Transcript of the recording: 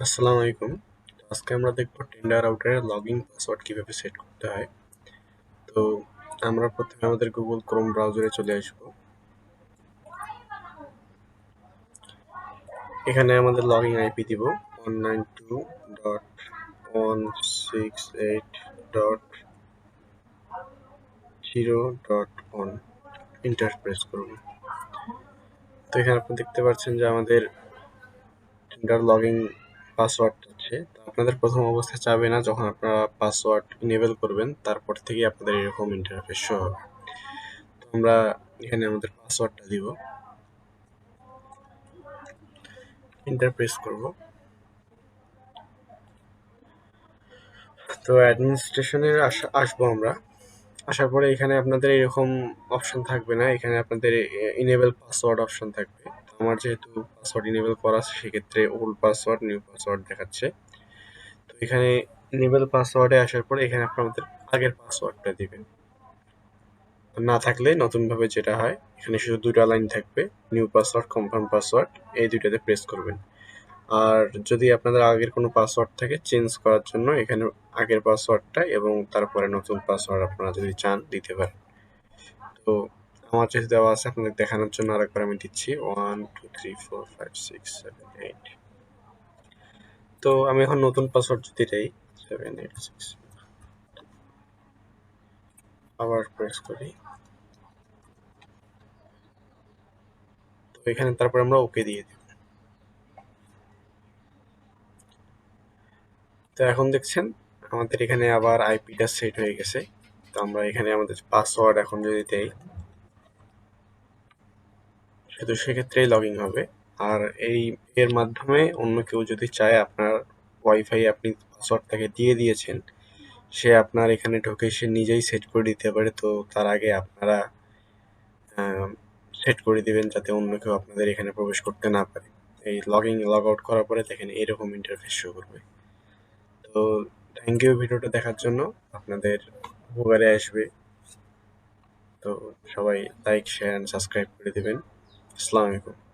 আসসালামু আলাইকুম। আজকে আমরা দেখব টেন্ডার আউটারের লগইন পাসওয়ার্ড কীভাবে সেট করতে হয়। তো আমরা প্রথমে আমাদের গুগল ক্রোম ব্রাউজারে চলে আসব। এখানে আমাদের লগইন আইপি দিব one nine two dot one six eight dot zero dot one press করব তো এখানে আপনি দেখতে পাচ্ছেন যে আমাদের টেন্ডার লগইন পাসওয়ার্ড চাচ্ছে আপনাদের প্রথম অবস্থায় চাবে না যখন আপনারা পাসওয়ার্ড ইনেবল করবেন, তারপর থেকে আপনাদের এরকম ইন্টারফেস শো হবে। তো আমরা এখানে আমাদের পাসওয়ার্ডটা দিব। ইন্টার প্রেস করব। তো অ্যাডমিনিস্ট্রেশনে আসব আমরা। আসার পরে এখানে আপনাদের এরকম অপশন থাকবে না, এখানে আপনাদের ইনেবল পাসওয়ার্ড অপশন থাকবে। আমার যেহেতু পাসওয়ার্ড ইনেবল করা আছে, সেক্ষেত্রে ওল্ড পাসওয়ার্ড নিউ পাসওয়ার্ড দেখাচ্ছে। তো এখানে ইনেবল পাসওয়ার্ডে আসার পরে এখানে আপনাদের আগের পাসওয়ার্ডটা দিবেন। না থাকলে নতুনভাবে যেটা হয়, এখানে শুধু দুটা লাইন থাকবে নিউ পাসওয়ার্ড কনফার্ম পাসওয়ার্ড এই দুইটাতে প্রেস করবেন। আর যদি আপনাদের আগের কোনো পাসওয়ার্ড থাকে চেঞ্জ করার জন্য এখানে আগের পাসওয়ার্ডটা এবং তারপরে নতুন পাসওয়ার্ড আপনারা যদি চান, দিতে পারেন। তো আমার যেহেতু দেওয়া আছে, আপনাদের দেখানোর জন্য আরেকবার আমি দিচ্ছি। One two three four five six seven eight তো আমি এখন নতুন পাসওয়ার্ড যদি দেই সেভেন এইট সিক্স আবার প্রেস করি। তো এখানে তারপর আমরা ওকে দিয়ে দিব। তো এখন দেখছেন, আমাদের এখানে আবার আইপিটা সেট হয়ে গেছে। তো আমরা এখানে আমাদের পাসওয়ার্ড এখন যদি দেই শুধু সেক্ষেত্রেই লগ ইন হবে। আর এই এর মাধ্যমে অন্য কেউ যদি চায় আপনার ওয়াইফাই আপনি পাসওয়ার্ডটাকে দিয়ে দিয়েছেন, সে আপনার এখানে ঢোকে সে নিজেই সেট করে দিতে পারে। তো তার আগে আপনারা সেট করে দিবেন যাতে অন্য কেউ আপনাদের এখানে প্রবেশ করতে না পারে। এই লগ ইন লগ আউট করার পরে দেখেন এরকম ইন্টারফেস শো করবে। তো থ্যাংক ইউ ভিডিওটা দেখার জন্য। আপনাদের উপকারে আসবে। তো সবাই লাইক শেয়ার অ্যান্ড সাবস্ক্রাইব করে দেবেন। আসসালামু আলাইকুম